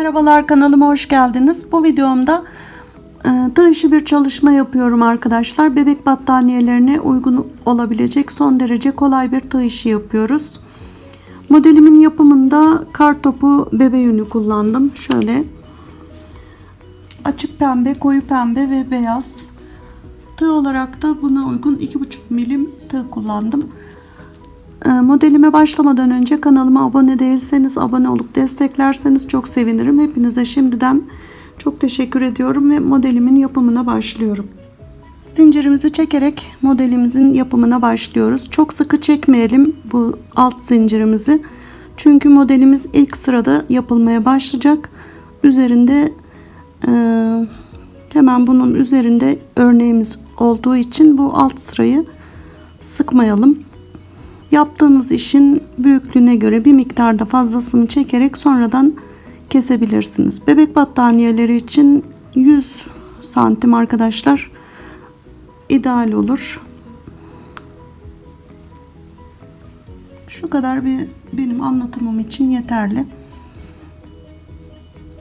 merhabalar kanalıma hoş geldiniz. Bu videomda e, tığ işi bir çalışma yapıyorum arkadaşlar. Bebek battaniyelerine uygun olabilecek son derece kolay bir tığ yapıyoruz. Modelimin yapımında kar topu bebe yünü kullandım. Şöyle açık pembe, koyu pembe ve beyaz. Tığ olarak da buna uygun 2,5 milim tığ kullandım. Ee, Modelime başlamadan önce kanalıma abone değilseniz abone olup desteklerseniz çok sevinirim. Hepinize şimdiden çok teşekkür ediyorum ve modelimin yapımına başlıyorum. Zincirimizi çekerek modelimizin yapımına başlıyoruz. Çok sıkı çekmeyelim bu alt zincirimizi. Çünkü modelimiz ilk sırada yapılmaya başlayacak. Üzerinde e, hemen bunun üzerinde örneğimiz olduğu için bu alt sırayı sıkmayalım. Yaptığınız işin büyüklüğüne göre bir miktarda fazlasını çekerek sonradan kesebilirsiniz. Bebek battaniyeleri için 100 santim arkadaşlar ideal olur. Şu kadar bir benim anlatımım için yeterli.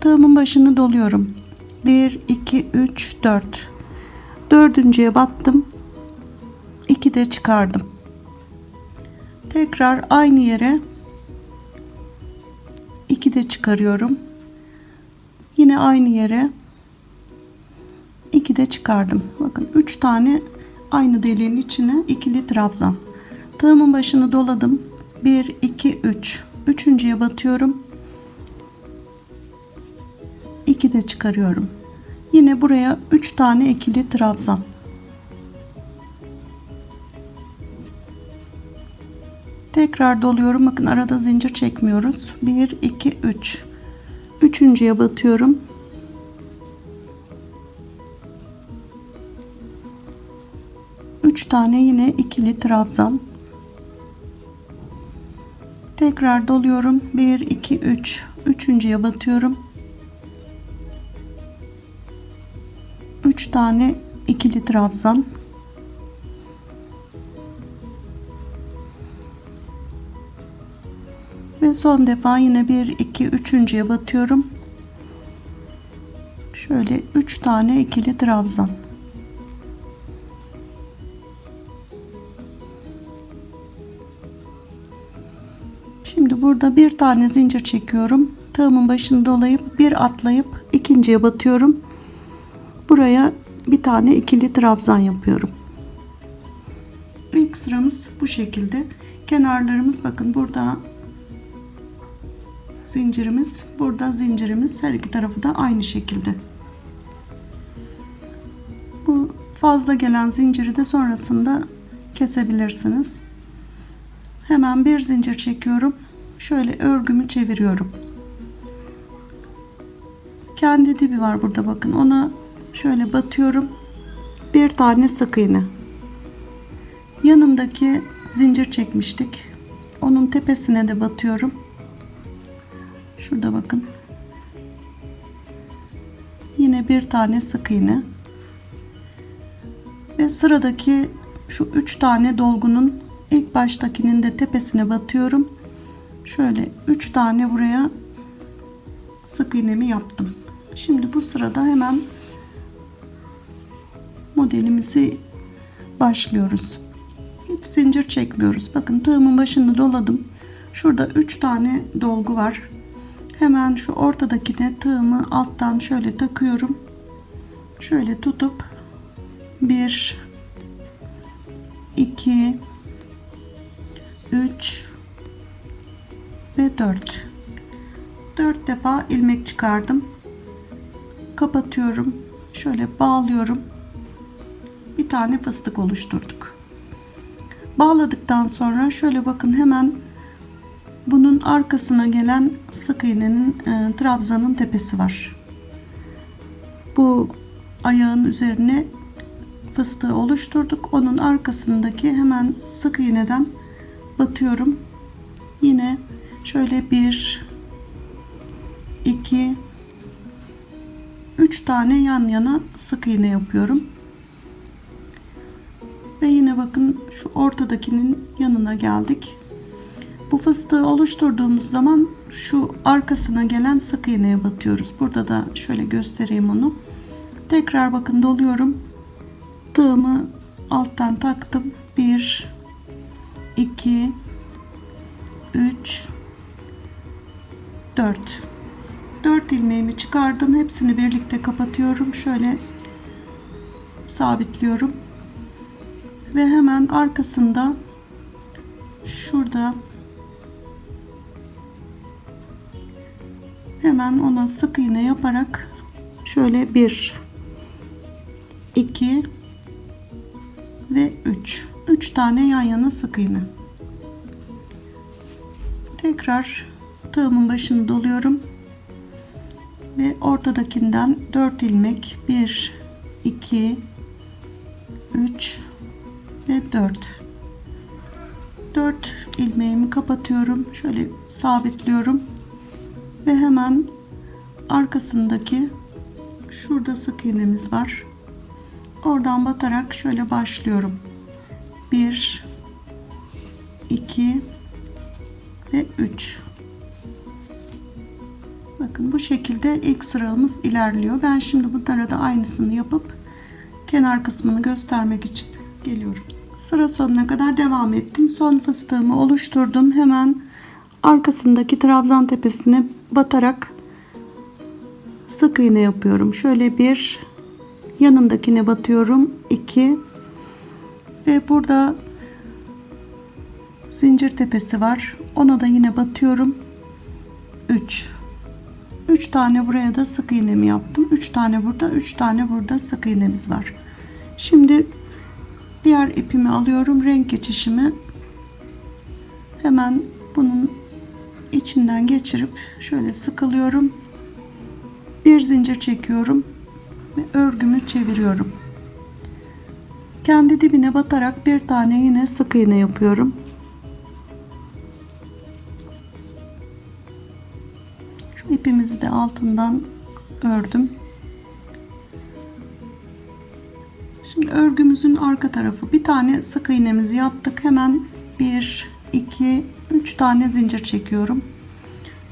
Tığımın başını doluyorum. 1 2 3 4. Dördüncüye battım. 2 de çıkardım tekrar aynı yere 2 de çıkarıyorum. Yine aynı yere 2 de çıkardım. Bakın 3 tane aynı deliğin içine ikili trabzan. Tığımın başını doladım. 1 2 3 üçüncüye batıyorum. 2 de çıkarıyorum. Yine buraya 3 tane ikili trabzan Tekrar doluyorum. Bakın arada zincir çekmiyoruz. 1 2 3. Üçüncüye batıyorum. Üç tane yine ikili trabzan. Tekrar doluyorum. 1 2 3. Üçüncüye batıyorum. Üç tane ikili trabzan. Ve son defa yine 1 2 üçüncüye batıyorum. Şöyle 3 tane ikili trabzan. Şimdi burada bir tane zincir çekiyorum. Tığımın başını dolayıp bir atlayıp ikinciye batıyorum. Buraya bir tane ikili trabzan yapıyorum. İlk sıramız bu şekilde. Kenarlarımız bakın burada zincirimiz burada zincirimiz her iki tarafı da aynı şekilde. Bu fazla gelen zinciri de sonrasında kesebilirsiniz. Hemen bir zincir çekiyorum. Şöyle örgümü çeviriyorum. Kendi dibi var burada bakın. Ona şöyle batıyorum. Bir tane sık iğne. Yanındaki zincir çekmiştik. Onun tepesine de batıyorum Şurada bakın. Yine bir tane sık iğne. Ve sıradaki şu üç tane dolgunun ilk baştakinin de tepesine batıyorum. Şöyle üç tane buraya sık iğnemi yaptım. Şimdi bu sırada hemen modelimizi başlıyoruz. Hiç zincir çekmiyoruz. Bakın tığımın başını doladım. Şurada 3 tane dolgu var. Hemen şu ortadakine tığımı alttan şöyle takıyorum. Şöyle tutup 1 2 3 ve 4 4 defa ilmek çıkardım. Kapatıyorum. Şöyle bağlıyorum. Bir tane fıstık oluşturduk. Bağladıktan sonra şöyle bakın hemen bunun arkasına gelen sık iğnenin e, trabzanın tepesi var. Bu ayağın üzerine fıstığı oluşturduk. Onun arkasındaki hemen sık iğneden batıyorum. Yine şöyle bir iki üç tane yan yana sık iğne yapıyorum. Ve yine bakın şu ortadakinin yanına geldik Bu fıstığı oluşturduğumuz zaman şu arkasına gelen sık iğneye batıyoruz. Burada da şöyle göstereyim onu. Tekrar bakın doluyorum. Tığımı alttan taktım. 1 2 3 4 4 ilmeğimi çıkardım. Hepsini birlikte kapatıyorum. Şöyle sabitliyorum. Ve hemen arkasında şurada hemen ona sık iğne yaparak şöyle 1 2 ve 3 3 tane yan yana sık iğne. Tekrar tığımın başını doluyorum ve ortadakinden 4 ilmek 1 2 3 ve 4 4 ilmeğimi kapatıyorum şöyle sabitliyorum ve hemen arkasındaki şurada sık iğnemiz var. Oradan batarak şöyle başlıyorum. 1 2 ve 3 bakın bu şekilde ilk sıramız ilerliyor. Ben şimdi bunlara da aynısını yapıp kenar kısmını göstermek için geliyorum. Sıra sonuna kadar devam ettim. Son fıstığımı oluşturdum. Hemen arkasındaki trabzan tepesine batarak sık iğne yapıyorum. Şöyle bir yanındakine batıyorum. 2 ve burada zincir tepesi var. Ona da yine batıyorum. 3 3 tane buraya da sık iğnemi yaptım. 3 tane burada 3 tane burada sık iğnemiz var. Şimdi diğer ipimi alıyorum. Renk geçişimi. Hemen içinden geçirip şöyle sıkılıyorum. Bir zincir çekiyorum ve örgümü çeviriyorum. Kendi dibine batarak bir tane yine sık iğne yapıyorum. Şu ipimizi de altından ördüm. Şimdi örgümüzün arka tarafı. Bir tane sık iğnemizi yaptık. Hemen 1 2 3 tane zincir çekiyorum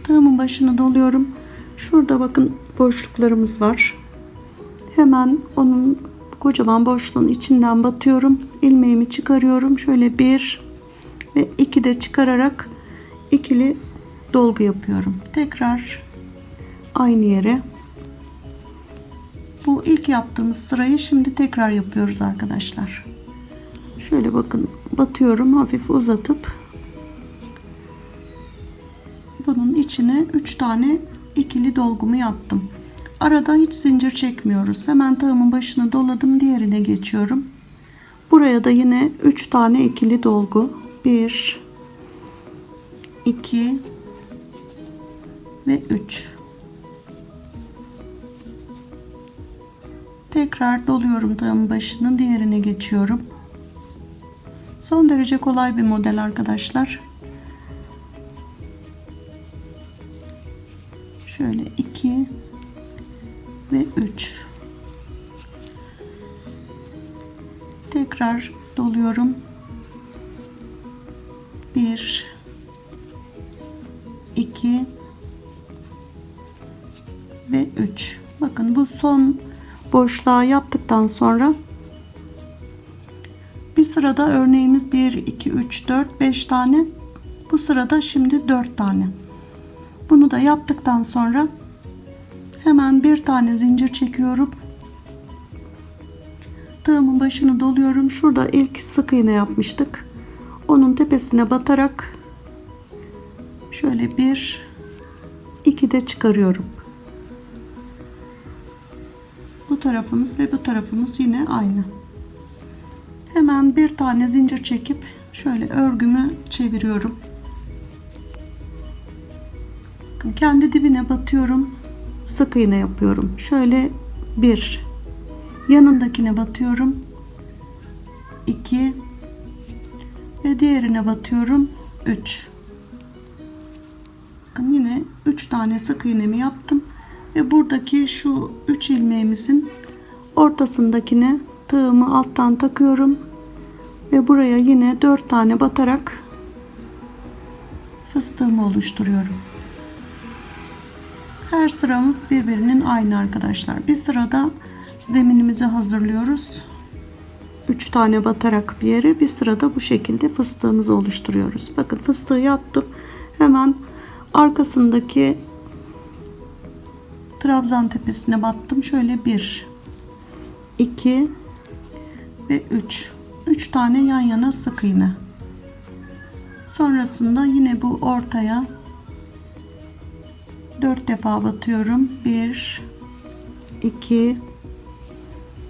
tığımın başını doluyorum. Şurada bakın boşluklarımız var. Hemen onun kocaman boşluğun içinden batıyorum. İlmeğimi çıkarıyorum. Şöyle bir ve iki de çıkararak ikili dolgu yapıyorum. Tekrar aynı yere. Bu ilk yaptığımız sırayı şimdi tekrar yapıyoruz arkadaşlar. Şöyle bakın batıyorum hafif uzatıp içine 3 tane ikili dolgumu yaptım. Arada hiç zincir çekmiyoruz. Hemen tığımın başını doladım diğerine geçiyorum. Buraya da yine 3 tane ikili dolgu. 1 2 ve 3 tekrar doluyorum tığımın başını diğerine geçiyorum. Son derece kolay bir model arkadaşlar şöyle 2 ve 3 tekrar doluyorum. 1 2 ve 3 bakın bu son boşluğa yaptıktan sonra bir sırada örneğimiz 1 2 3 4 5 tane. Bu sırada şimdi 4 tane bunu da yaptıktan sonra hemen bir tane zincir çekiyorum. Tığımın başını doluyorum. Şurada ilk sık iğne yapmıştık. Onun tepesine batarak şöyle bir iki de çıkarıyorum. Bu tarafımız ve bu tarafımız yine aynı. Hemen bir tane zincir çekip şöyle örgümü çeviriyorum Kendi dibine batıyorum sık iğne yapıyorum. Şöyle bir yanındakine batıyorum. 2 ve diğerine batıyorum. 3 bakın yine 3 tane sık iğnemi yaptım ve buradaki şu 3 ilmeğimizin ortasındakine tığımı alttan takıyorum ve buraya yine 4 tane batarak fıstığımı oluşturuyorum. Her sıramız birbirinin aynı arkadaşlar. Bir sırada zeminimizi hazırlıyoruz. 3 tane batarak bir yere bir sırada bu şekilde fıstığımızı oluşturuyoruz. Bakın fıstığı yaptım. Hemen arkasındaki trabzan tepesine battım. Şöyle 1 2 ve 3. 3 tane yan yana sık iğne. Sonrasında yine bu ortaya 4 defa batıyorum. 1 2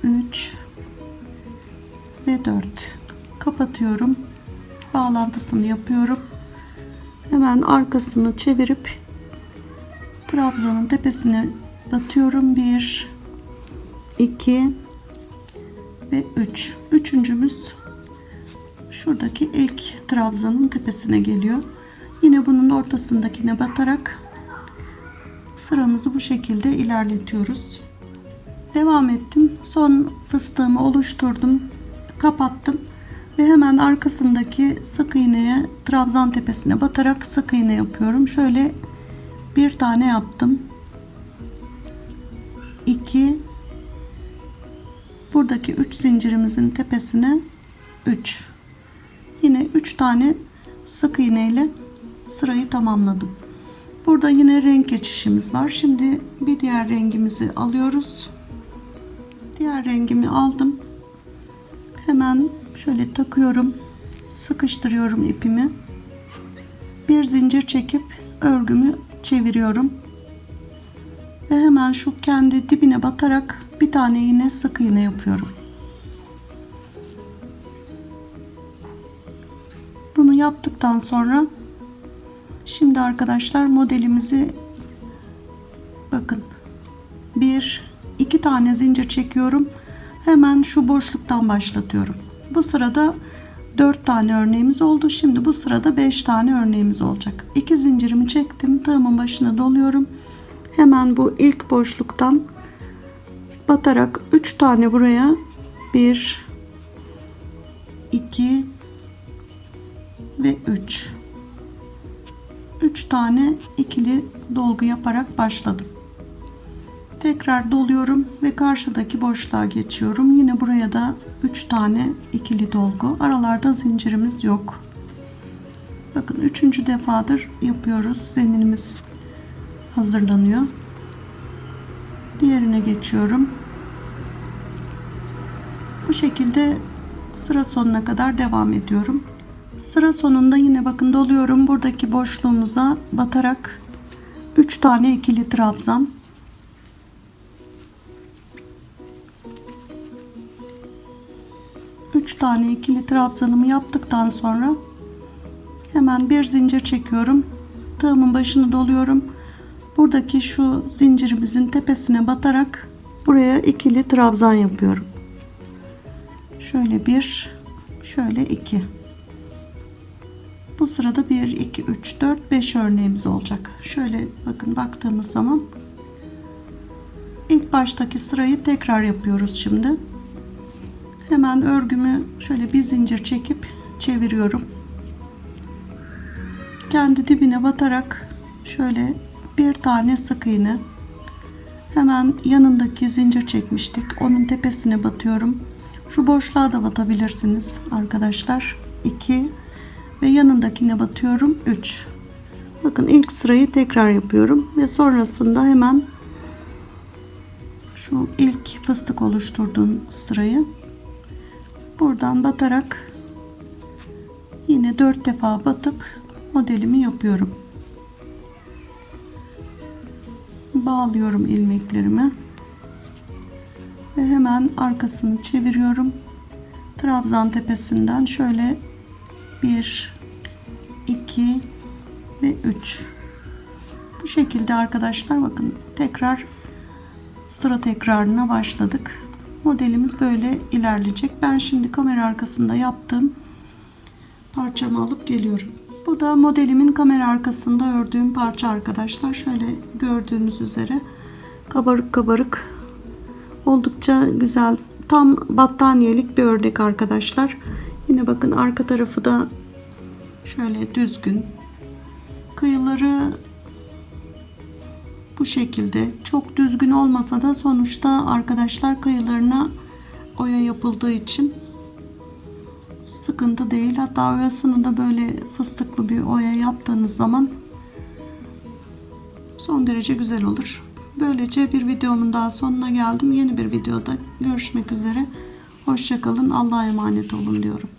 3 ve 4 kapatıyorum. Bağlantısını yapıyorum. Hemen arkasını çevirip trabzanın tepesine batıyorum. 1 2 ve 3 üçüncümüz şuradaki ilk trabzanın tepesine geliyor. Yine bunun ortasındakine batarak sıramızı bu şekilde ilerletiyoruz devam ettim son fıstığımı oluşturdum kapattım ve hemen arkasındaki sık iğneye trabzan tepesine batarak sık iğne yapıyorum. Şöyle bir tane yaptım. 2 buradaki 3 zincirimizin tepesine 3 yine 3 tane sık iğne ile sırayı tamamladım. Burada yine renk geçişimiz var. Şimdi bir diğer rengimizi alıyoruz. Diğer rengimi aldım hemen şöyle takıyorum sıkıştırıyorum ipimi bir zincir çekip örgümü çeviriyorum ve hemen şu kendi dibine batarak bir tane yine sık iğne yapıyorum bunu yaptıktan sonra şimdi arkadaşlar modelimizi bakın bir iki tane zincir çekiyorum hemen şu boşluktan başlatıyorum. Bu sırada 4 tane örneğimiz oldu. Şimdi bu sırada 5 tane örneğimiz olacak. 2 zincirimi çektim. Tığımın başına doluyorum. Hemen bu ilk boşluktan batarak 3 tane buraya 1 2 ve 3 3 tane ikili dolgu yaparak başladım. Tekrar doluyorum ve karşıdaki boşluğa geçiyorum. Yine buraya da 3 tane ikili dolgu. Aralarda zincirimiz yok. Bakın üçüncü defadır yapıyoruz. Zeminimiz hazırlanıyor. Diğerine geçiyorum. Bu şekilde sıra sonuna kadar devam ediyorum. Sıra sonunda yine bakın doluyorum. Buradaki boşluğumuza batarak 3 tane ikili trabzan 3 tane ikili trabzanımı yaptıktan sonra hemen bir zincir çekiyorum. Tığımın başını doluyorum. Buradaki şu zincirimizin tepesine batarak buraya ikili trabzan yapıyorum. Şöyle bir, şöyle iki. Bu sırada 1, 2, 3, 4, 5 örneğimiz olacak. Şöyle bakın baktığımız zaman ilk baştaki sırayı tekrar yapıyoruz şimdi. Hemen örgümü şöyle bir zincir çekip çeviriyorum. Kendi dibine batarak şöyle bir tane sık iğne. Hemen yanındaki zincir çekmiştik. Onun tepesine batıyorum. Şu boşluğa da batabilirsiniz arkadaşlar. 2 ve yanındakine batıyorum. 3. Bakın ilk sırayı tekrar yapıyorum. Ve sonrasında hemen şu ilk fıstık oluşturduğum sırayı buradan batarak yine dört defa batıp modelimi yapıyorum. Bağlıyorum ilmeklerimi. Ve hemen arkasını çeviriyorum. Trabzan tepesinden şöyle 1 2 ve 3 bu şekilde arkadaşlar bakın tekrar sıra tekrarına başladık modelimiz böyle ilerleyecek. Ben şimdi kamera arkasında yaptığım parçamı alıp geliyorum. Bu da modelimin kamera arkasında ördüğüm parça arkadaşlar. Şöyle gördüğünüz üzere kabarık kabarık oldukça güzel tam battaniyelik bir ördek arkadaşlar. Yine bakın arka tarafı da şöyle düzgün. Kıyıları bu şekilde çok düzgün olmasa da sonuçta arkadaşlar kıyılarına oya yapıldığı için sıkıntı değil. Hatta oyasını da böyle fıstıklı bir oya yaptığınız zaman son derece güzel olur. Böylece bir videomun daha sonuna geldim. Yeni bir videoda görüşmek üzere. Hoşçakalın. Allah'a emanet olun diyorum.